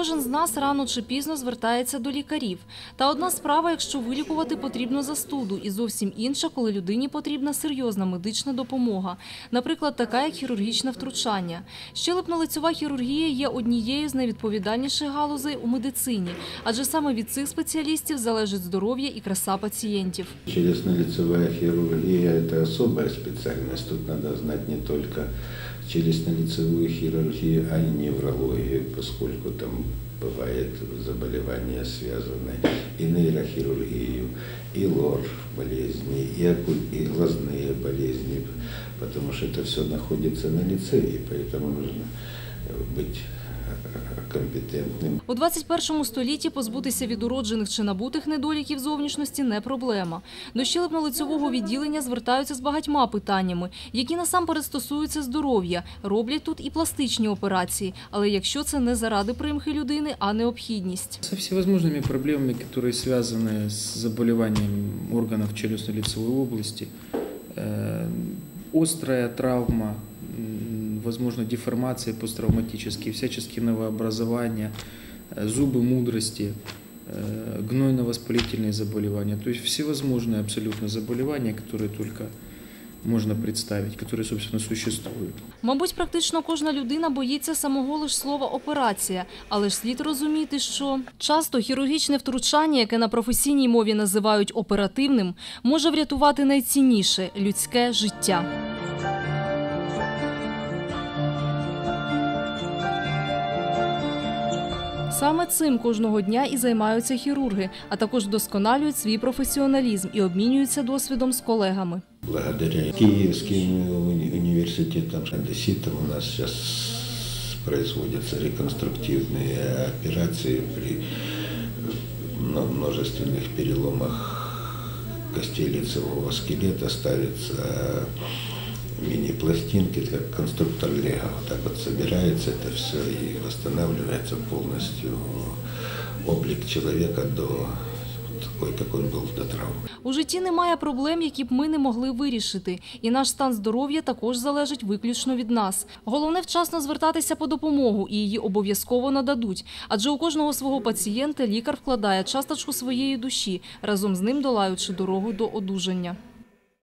Кожен з нас рано чи пізно звертається до лікарів. Та одна справа, якщо вилікувати потрібно застуду, і зовсім інша, коли людині потрібна серйозна медична допомога. Наприклад, така як хірургічне втручання. Щелепно-лицьова хірургія є однією з найвідповідальніших галузей у медицині, адже саме від цих спеціалістів залежить здоров'я і краса пацієнтів. Челюстно-лицевая хирургия – это особая специальность. Тут надо знать не только челюстно-лицевую хирургию, а и неврологию, поскольку там бывают заболевания, связанные и нейрохирургию, и лор болезни, и, оку- и глазные болезни, потому что это все находится на лице, и поэтому нужно э, быть э, компетентным У 21 столітті позбутися від уроджених чи набутих недоліків зовнішності не проблема. До щелепно-лицьового відділення звертаються з багатьма питаннями, які насамперед стосуються здоров'я. Роблять тут і пластичні операції, але якщо це не заради примхи людини, а необхідність. Со всевозможными проблемами, которые связаны с заболеванием органов челюстно-лицевой области, э, острая травма, м, возможно, деформации посттравматические, всяческие новообразования, э, зубы мудрости, э, гнойно-воспалительные заболевания. То есть всевозможные абсолютно заболевания, которые только можно представить, которые, собственно, существуют. Мабуть, практично кожна людина боїться самого лиш слова операція, але ж слід розуміти, що часто хірургічне втручання, яке на професійній мові називають оперативним, може врятувати найцінніше людське життя. Саме цим кожного дня і займаються хірурги, а також вдосконалюють свій професіоналізм і обмінюються досвідом з колегами. Благодаря Киевским уни- университетам, у нас сейчас производятся реконструктивные операции при мно- множественных переломах костей лицевого скелета. Ставятся мини-пластинки, как конструктор Лего. Вот так вот собирается это все и восстанавливается полностью облик человека до такой, как он был до травмы. У житті немає проблем, які б ми не могли вирішити, і наш стан здоров'я також залежить виключно від нас. Головне вчасно звертатися по допомогу, і її обов'язково нададуть. Адже у кожного свого пацієнта лікар вкладає часточку своєї душі, разом з ним долаючи дорогу до одужання.